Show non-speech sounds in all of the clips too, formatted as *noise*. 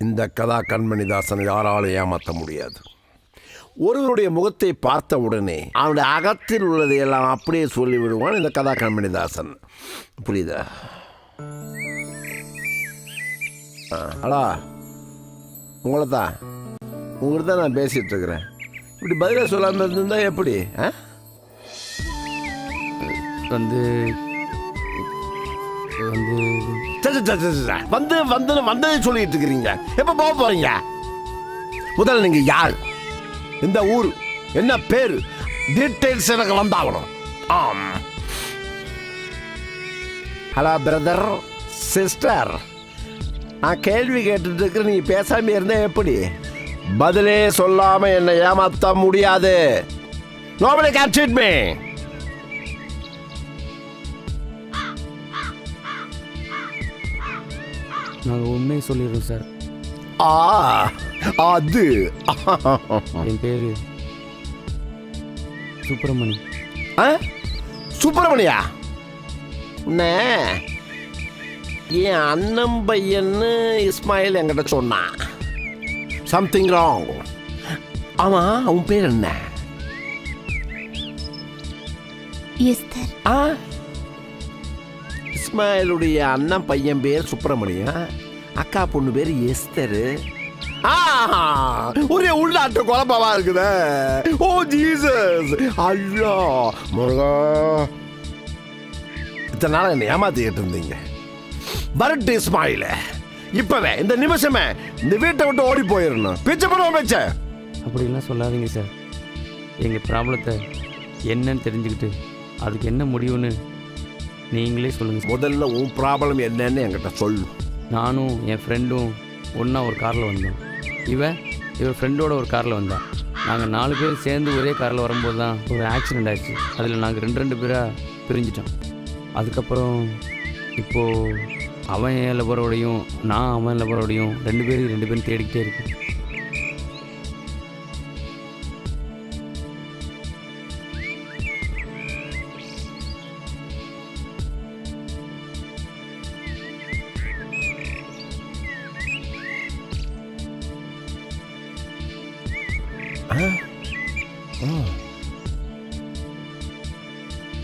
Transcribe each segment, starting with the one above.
இந்த கதா கண்மணிதாசனை யாராலும் ஏமாற்ற முடியாது. ஒருவருடைய முகத்தை பார்த்த உடனே அவனுடைய அகத்தில் உள்ளதை எல்லாம் அப்படியே சொல்லிவிடுவான் இந்த கதா கண்மணிதாசன். புரியுதா? ஆ, ஹலோ உங்களை தான் உங்கள்கிட்ட தான் நான் பேசிகிட்ருக்கிறேன் இப்படி பதிலாக சொல்லாமல் இருந்தால் எப்படி ஆ? வந்து வந்து சரி, சரி, சரி, சரி. வந்து வந்து வந்ததை சொல்லிட்டு இருக்கிறீங்க. எப்போ போக போறீங்க? முதல்ல நீங்க யார்? இந்த ஊர் என்ன பேர்? டீட்டெயில்ஸ் எனக்கு வந்தாகணும். ஆம். ஹலோ பிரதர் சிஸ்டர் நான் கேள்வி கேட்டுட்டு இருக்கிற நீ பேசாம இருந்தா எப்படி? பதிலே சொல்லாம என்னை ஏமாத்த முடியாது. நோபடி கேன் ட்ரீட் மீ நாங்கள் உண்மையை சொல்லிடுறோம் சார் ஆ அது. என் பேர் சுப்பிரமணி. ஆ? சுப்பிரமணியா? அண்ணே என் அண்ணன் பையன்னு இஸ்மாயில் என்கிட்ட சொன்னான். சம்திங் ராங் ஆமா உன் பேர் என்ன? எஸ்தர் ஆ? இஸ்மாயிலுடைய அண்ணன் பையன் பேர் சுப்பிரமணியம் அக்கா பொண்ணு பேர் எஸ்தரு. ஒரே உள்நாட்டு குழப்பமா இருக்குதே. Oh Jesus. ஐயோ முருகா. இத்தனை நாள் என்னை ஏமாத்திக்கிட்டு இருந்தீங்க. வரட்டு இஸ்மாயில. இப்பவே இந்த நிமிஷமே இந்த வீட்டை விட்டு ஓடி போயிடணும் பிச்சை பண்ணுவோம் பிச்சை. அப்படிலாம் சொல்லாதீங்க சார். எங்கள் ப்ராப்ளத்தை என்னன்னு தெரிஞ்சுக்கிட்டு அதுக்கு என்ன முடிவுன்னு நீங்களே சொல்லுங்கள் முதல்ல உன் ப்ராப்ளம் என்னன்னு என்கிட்ட சொல்லு. நானும் என் ஃப்ரெண்டும் ஒன்றா ஒரு காரில் வந்தோம். இவன் இவன் ஃப்ரெண்டோட ஒரு காரில் வந்தான் நாங்கள் நாலு பேர் சேர்ந்து ஒரே காரில் வரும்போது தான் ஒரு ஆக்சிடெண்ட் ஆயிடுச்சு அதில் நாங்கள் ரெண்டு ரெண்டு பேராக பிரிஞ்சிட்டோம். அதுக்கப்புறம் இப்போது அவன் என் லவரோடையும் நான் அவன் லவரோடையும் ரெண்டு பேரும் ரெண்டு பேரும் தேடிக்கிட்டே இருக்கேன்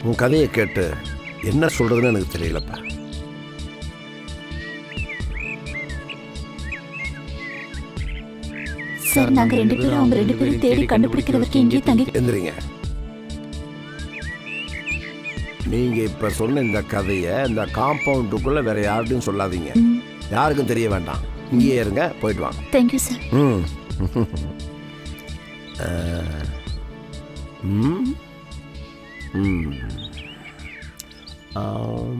உன் கதையை கேட்டு என்ன சொல்றதுன்னு எனக்கு தெரியலப்பா. சார் நாங்க ரெண்டு பேரும் அவங்க ரெண்டு பேரும் தேடி கண்டுபிடிக்கிற வரைக்கும் இங்கேயே தங்கி எந்திரிங்க. நீங்க இப்ப சொன்ன இந்த கதையை இந்த காம்பவுண்டுக்குள்ள வேற யார்கிட்டையும் சொல்லாதீங்க. யாருக்கும் தெரிய வேண்டாம். இங்கேயே இருங்க போயிட்டு வாங்க. Thank you sir. ம். *laughs* ம். ஆம்.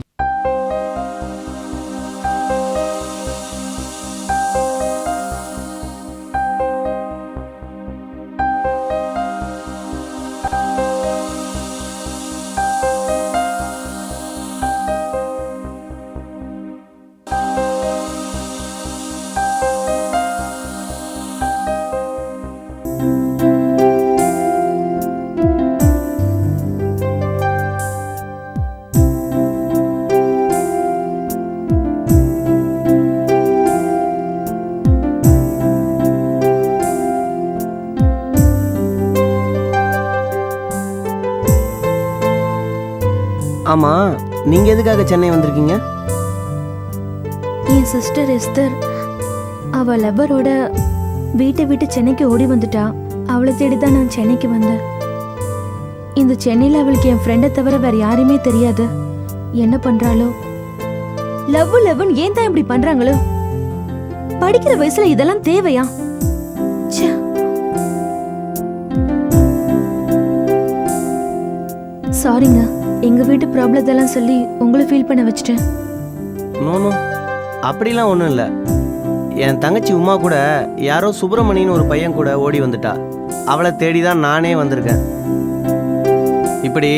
ஆமா நீங்க எதுக்காக சென்னை வந்திருக்கீங்க? என் சிஸ்டர் எஸ்தர் அவ லவ்வரோட வீட்டை விட்டு சென்னைக்கு ஓடி வந்துட்டா. அவளை தேடி தான் நான் சென்னைக்கு வந்தேன். இந்த சென்னையில் அவளுக்கு என் ஃப்ரெண்டை தவிர வேற யாருமே தெரியாது. என்ன பண்றாளோ? லவ் லவ்னு ஏன் தான் இப்படி பண்றாங்களோ? படிக்கிற வயசுல இதெல்லாம் தேவையா? ச்சே. சாரிங்க எங்க வீட்டு ப்ராப்ளத்தெல்லாம் சொல்லி உங்களை ஃபீல் பண்ண வச்சுட்டேன். நோ அப்படிலாம் ஒன்றும் இல்லை. என் தங்கச்சி உமா கூட யாரோ சுப்பிரமணின்னு ஒரு பையன் கூட ஓடி வந்துட்டா. அவளை தேடி தான் நானே வந்திருக்கேன். இப்படி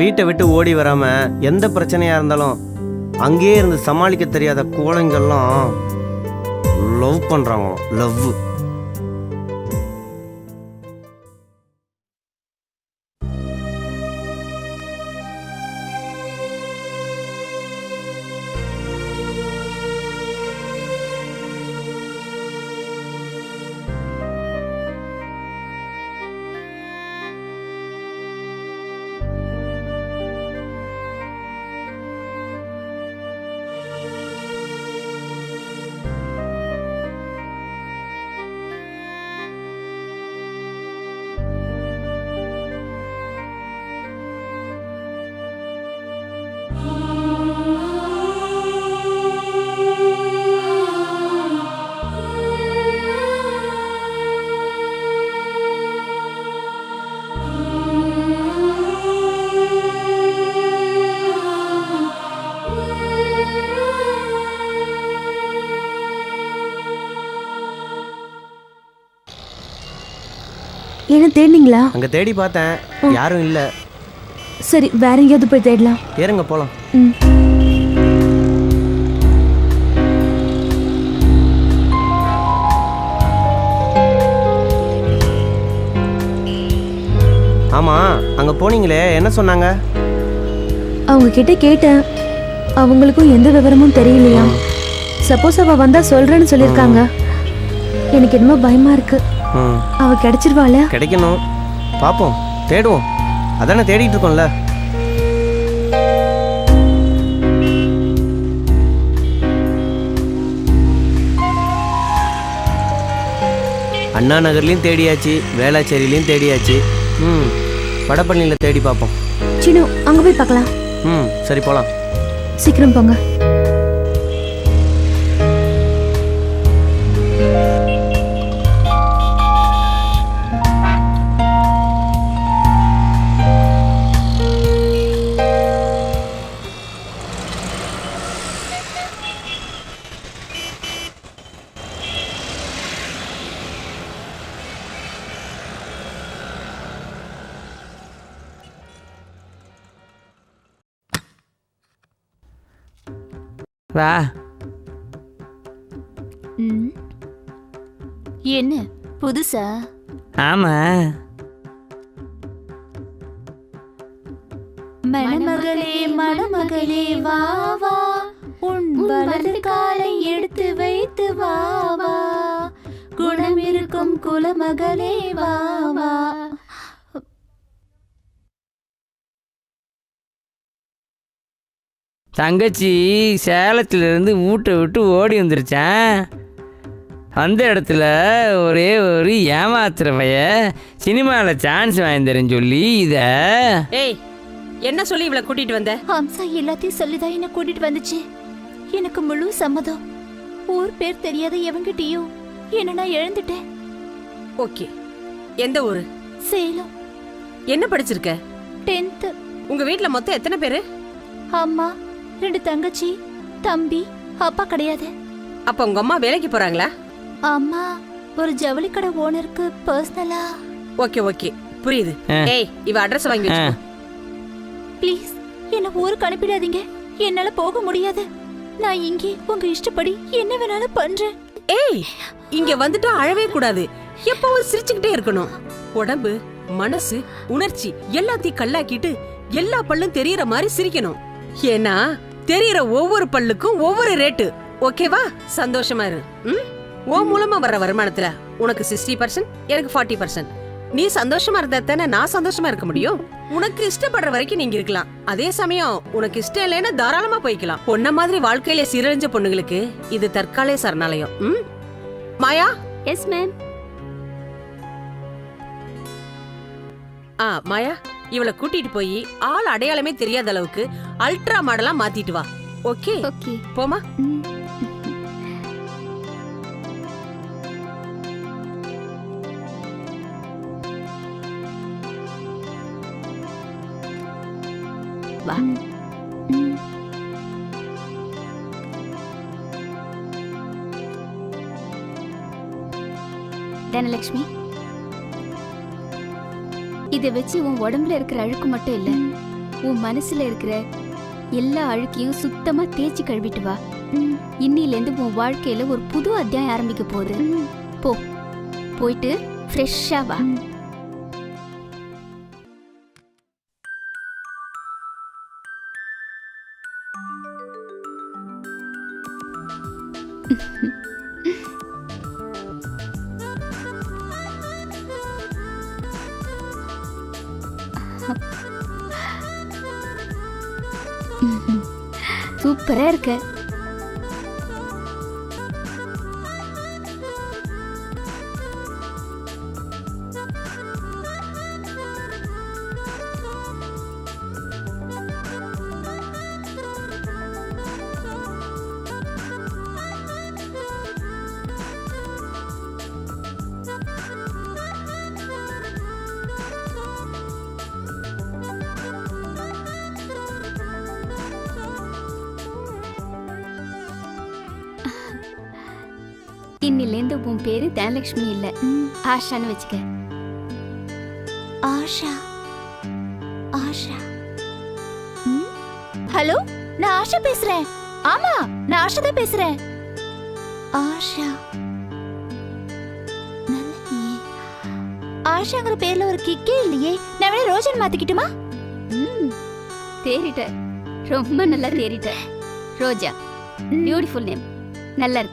வீட்டை விட்டு ஓடி வராமல் எந்த பிரச்சனையாக இருந்தாலும் அங்கேயே இருந்து சமாளிக்க தெரியாத கோலங்கள்லாம் லவ் பண்ணுறாங்க லவ் தேடினீங்களா? அங்கே தேடி பார்த்தேன். யாரும் இல்லை. சரி வேற எங்கேயாவது போய் தேடலாம். ஏறுங்க போகலாம் ம். ஆமாம் அங்கே போனீங்களே என்ன சொன்னாங்க? அவங்க கிட்ட கேட்டேன். அவங்களுக்கும் எந்த விவரமும் தெரியலையா? சப்போஸ் அவ வந்தா சொல்றேன்னு சொல்லிருக்காங்க எனக்கு என்னமோ பயமா இருக்கு. ம் அவ கிடைச்சிருவாள? கிடைக்கணும். பார்ப்போம் தேடுவோம். அதானே தேடிட்டு இருக்கோம்ல. அண்ணா நகர்லேயும் தேடியாச்சு வேளாச்சேரியிலையும் தேடியாச்சு. ம் வடபழனியில் தேடி பார்ப்போம் சின்னு அங்க போய் பார்க்கலாம். ம் சரி போகலாம் சீக்கிரம் போங்க. வா. ம். என்ன புதுசா? ஆமாம் மணமகளே மணமகளே வா வா. உன் வலது காலை எடுத்து வைத்து வா வா. குணம் இருக்கும் குலமகளே வா வா. தங்கச்சி சேலத்திலிருந்து வீட்டை விட்டு ஓடி வந்துருச்சான். அந்த இடத்துல ஒரே ஒரு ஏமாத்துற பைய சினிமாவில் சான்ஸ் வாங்கி தரேன்னு சொல்லி இதை. ஏய் என்ன சொல்லி இவளை கூட்டிட்டு வந்த? ஹம்சா எல்லாத்தையும் சொல்லிதான் என்ன கூட்டிட்டு வந்துச்சு. எனக்கு முழு சம்மதம். ஊர் பேர் தெரியாத எவங்கிட்டயும் என்ன நான் இழந்துட்டேன். ஓகே. எந்த ஊரு? சேலம். என்ன படிச்சிருக்க? டென்த்து. உங்க வீட்ல மொத்தம் எத்தனை பேரு? அம்மா ரெண்டு தங்கச்சி தம்பி அப்பா கிடையாது. அப்ப உங்க அம்மா வேலைக்கு போறாங்களா? அம்மா ஒரு ஜவுளி கடை ஓனருக்கு பர்சனலா ஓகே ஓகே. புரியுது. ஏய் இவ அட்ரஸ் வாங்கி வச்சுக்கோ. ப்ளீஸ் என்ன ஊருக்கு அனுப்பிடாதீங்க. என்னால போக முடியாது. நான் இங்கே உங்க இஷ்டப்படி என்ன வேணாலும் பண்றேன். ஏய் இங்க வந்துட்டா அழவே கூடாது. எப்பவும் சிரிச்சுக்கிட்டே இருக்கணும். உடம்பு மனசு உணர்ச்சி எல்லாத்தையும் கல்லாக்கிட்டு எல்லா பல்லும் தெரியற மாதிரி சிரிக்கணும். ஏன்னா தெரியற ஒவ்வொரு பல்லுக்கும் ஒவ்வொரு ரேட்டு ஓகேவா சந்தோஷமா இரு. ம்? ஓ மூலமா வர்ற வருமானத்துல உனக்கு சிக்ஸ்டி பர்சன்ட் எனக்கு ஃபார்ட்டி பர்சன்ட் நீ சந்தோஷமா இருந்தா தானே நான் சந்தோஷமா இருக்க முடியும்? உனக்கு இஷ்டப்படுற வரைக்கும் நீங்க இருக்கலாம். அதே சமயம் உனக்கு இஷ்டம் இல்லைன்னா தாராளமா போய்க்கலாம். பொண்ண மாதிரி வாழ்க்கையில சீரழிஞ்ச பொண்ணுங்களுக்கு இது தற்காலிக சரணாலயம். ம்? மாயா? எஸ் மேம் ஆ மாயா? இவளை கூட்டிட்டு போய் ஆள் அடையாளமே தெரியாத அளவுக்கு அல்ட்ரா மாடலா மாத்திட்டு வா. ஓகே ஓகே போமா வா. தனலட்சுமி இதை வச்சு உன் உடம்புல இருக்கிற அழுக்கு மட்டும் இல்ல உன் மனசுல இருக்கிற எல்லா அழுக்கையும் சுத்தமா தேய்ச்சி கழுவிட்டு வா. இன்னில இருந்து உன் வாழ்க்கையில ஒரு புது அத்தியாயம் ஆரம்பிக்க போகுது. போ. போயிட்டு ஃப்ரெஷ்ஷா வா. சூப்பரா இருக்க. இன்னிலேருந்து உன் பேரு தனலட்சுமி இல்ல. ஆஷான்னு வச்சுக்க. ஆஷா. ஆஷா? ஹலோ நான் ஆஷா பேசுறேன். ஆமா நான் ஆஷா தான் பேசுறேன். ஆஷா. ஆஷாங்கிற பேர்ல ஒரு கிக்கே இல்லையே. நான் வேணா ரோஜன் மாத்திக்கிட்டுமா? தேறிட்ட. ரொம்ப நல்லா தேறிட்ட. ரோஜா. பியூட்டிஃபுல் நேம் நல்லா இருக்கு.